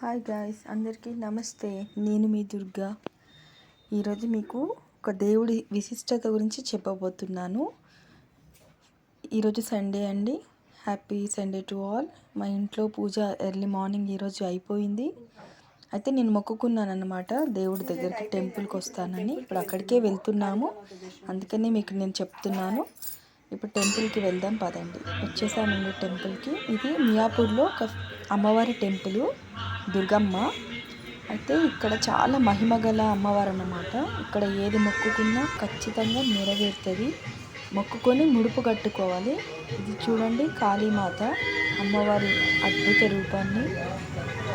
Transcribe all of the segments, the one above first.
Hi guys అందరికీ నమస్తే. నేను మీ దుర్గా. ఈరోజు మీకు ఒక దేవుడి విశిష్టత గురించి చెప్పబోతున్నాను. ఈరోజు సండే అండి. హ్యాపీ సండే టు ఆల్ మా ఇంట్లో పూజ ఎర్లీ మార్నింగ్ ఈరోజు అయిపోయింది. అయితే నేను మొక్కుకున్నాను అనమాట దేవుడి దగ్గరికి టెంపుల్కి వస్తానని. ఇప్పుడు అక్కడికే వెళ్తున్నాము. అందుకనే మీకు నేను చెప్తున్నాను. ఇప్పుడు టెంపుల్కి వెళ్దాం పదండి. వచ్చేసామండి టెంపుల్కి. ఇది మియాపూర్లో ఒక అమ్మవారి టెంపుల్. దుర్గమ్మ. అయితే ఇక్కడ చాలా మహిమ గల అమ్మవారు అన్నమాట. ఇక్కడ ఏది మొక్కుకున్నా ఖచ్చితంగా నెరవేరుతుంది. మొక్కుకొని ముడుపు కట్టుకోవాలి. ఇది చూడండి కాళీమాత అమ్మవారి అద్భుత రూపాన్ని.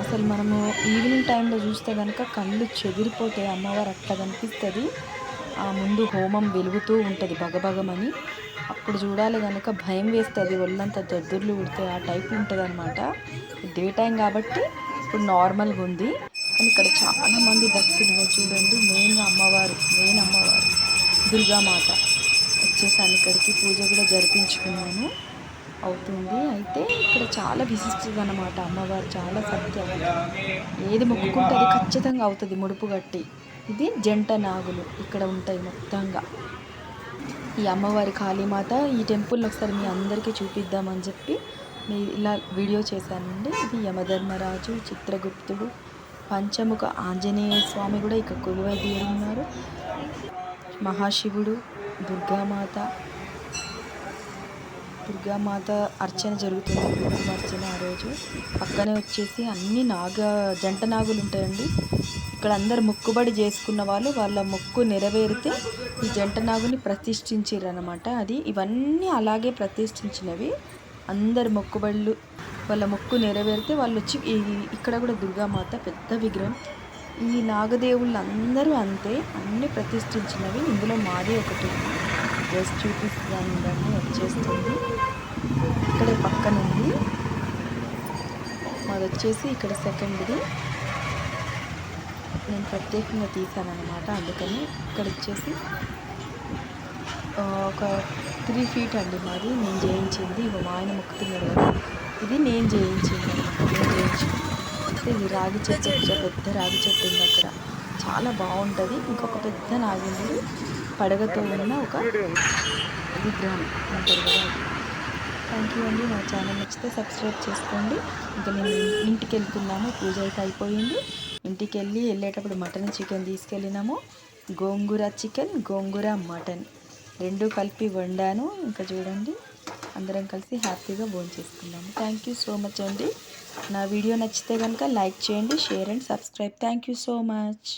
అసలు మనము ఈవినింగ్ టైంలో చూస్తే కనుక కళ్ళు చెదిరిపోతే అమ్మవారు అట్లా కనిపిస్తుంది. ఆ ముందు హోమం వెలుగుతూ ఉంటుంది భగభగమని. అప్పుడు చూడాలి కనుక భయం వేస్తుంది. ఒళ్ళంతా దద్దుర్లు ఉడితే ఆ టైప్ ఉంటుంది అనమాట డే టైం కాబట్టి ఇప్పుడు నార్మల్గా ఉంది. కానీ ఇక్కడ చాలా మంది భక్తులు చూడండి. మెయిన్గా అమ్మవారు మెయిన్ అమ్మవారు. దుర్గామాత వచ్చేసాను ఇక్కడికి. పూజ కూడా జరిపించుకున్నాను. అవుతుంది. అయితే ఇక్కడ చాలా విశిష్టత అనమాట అమ్మవారు. చాలా సత్యం. ఏది మొక్కుకుంటే అది ఖచ్చితంగా అవుతుంది ముడుపు కట్టి. ఇది జంట నాగులు ఇక్కడ ఉంటాయి మొత్తంగా. ఈ అమ్మవారి కాళీమాత ఈ టెంపుల్ ఒకసారి మీ అందరికీ చూపిద్దామని చెప్పి ఇలా వీడియో చేశానండి. ఇది యమధర్మరాజు చిత్రగుప్తుడు పంచముఖ ఆంజనేయ స్వామి కూడా ఇక్కడ కొలువై ఉన్నారు. మహాశివుడు దుర్గామాత దుర్గామాత అర్చన జరుగుతుంది. కుంకుమ అర్చన ఆ రోజు. పక్కనే వచ్చేసి అన్ని నాగ జంట నాగులు ఉంటాయండి. ఇక్కడ అందరు మొక్కుబడి చేసుకున్న వాళ్ళు వాళ్ళ మొక్కు నెరవేరితే ఈ జంట నాగుని ప్రతిష్ఠించారు అనమాట అది ఇవన్నీ అలాగే ప్రతిష్ఠించినవి. అందరు మొక్కుబళ్ళు వాళ్ళ మొక్కు నెరవేరితే వాళ్ళు వచ్చి ఇక్కడ కూడా దుర్గామాత పెద్ద విగ్రహం. ఈ నాగదేవుళ్ళు అందరూ అంతే అన్ని ప్రతిష్ఠించినవి. ఇందులో మాది ఒకటి జస్ట్ చూపిస్తాను వచ్చేస్తుంది. ఇక్కడే పక్కన ఉంది మాది వచ్చేసి ఇక్కడ సెకండ్ది. నేను ప్రత్యేకంగా తీసాను అనమాట అందుకని ఇక్కడ వచ్చేసి ఒక త్రీ ఫీట్ అండి మాది. నేను చేయించింది ఇక మా ఆయన మొక్కుతున్నాడు కదా ఇది నేను చేయించింది నేను చేయించింది ఇది రాగి చెట్టు పెద్ద రాగి చెట్టు ఉంది అక్కడ. చాలా బాగుంటుంది. ఇంకొక పెద్ద నాగింది పడగతో ఉన్న ఒక విగ్రహం. కదా థ్యాంక్ యూ అండి. నా ఛానల్ నచ్చితే సబ్స్క్రైబ్ చేసుకోండి. ఇంకా నేను ఇంటికి వెళ్తున్నాము పూజ అయితే అయిపోయింది. ఇంటికి వెళ్ళి వెళ్ళేటప్పుడు mutton chicken తీసుకెళ్ళినాము. Gongura chicken gongura mutton. రెండు కలిపి వండాను. ఇంకా చూడండి అందరం కలిసి హ్యాపీగా చేసుకున్నాము థ్యాంక్ యూ సో మచ్ అండి. నా వీడియో నచ్చితే కనుక లైక్ చేయండి share and subscribe. Thank you so much